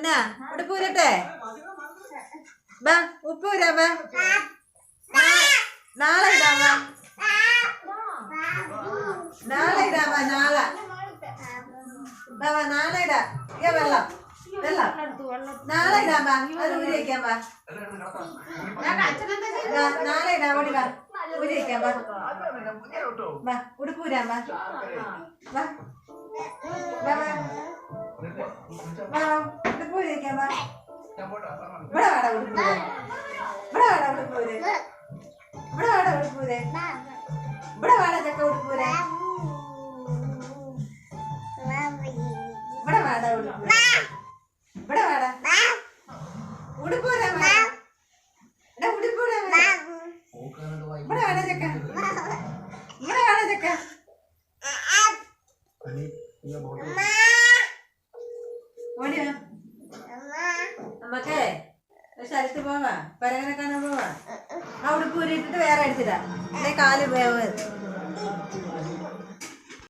എന്നാ? ഉടുപ്പ് ഊരട്ടെ ബാ ഉപ്പ് ബാ. നാളെ ബാ. നാളെ ഇടാം ബാ നാളെ. ബാ ബാ നാളെ ഇടാ. ഇയ വെള്ളം. വെള്ളം. നാളെ ഇടാം ബാ. അത് ഊരി വെക്കാം ബാ. ബാ, നാളെ ഇടാം ഓടി വാ ഊരി വെക്കാം ബാ. ബാ ഉടുപ്പ് ഊരാം ബാ. ബാ. ബാ ബാ. വാ, ഉടുപ്പ് ഊരി വെക്കാം ബാ ഇവിടെ വേടാ ഉടുപ്പ് ഊരാൻ. ഇവിടെ വേടാ ഉടുപ്പ് ഊര് ഇവിടെ വേടാ ഉടുപ്പ് ഊര് ഇവിടെ വേടാ ചക്ക ഉടുപ്പ് ഊരാൻ ഇവിടെ വേടാ ഉടുപ്പ് ഊര്. ഇവിടെ വേടാ ഉടുപ്പ് ഊരാൻ വേടാ എടാ ഉടുപ്പ് ഊരാൻ വേടാ ഇവിടെ വേടാ ചക്ക ഇവിടെ വേടാ ചക്ക ഓടി ഒരു സ്ഥലത്ത് പോവാ. പരങ്ങനെ കാണാൻ പോവാ. ആ ഉടുപ്പ് ഊരിട്ടിട്ട് വേറെ എടുത്തിടാ കാൽ വേവ്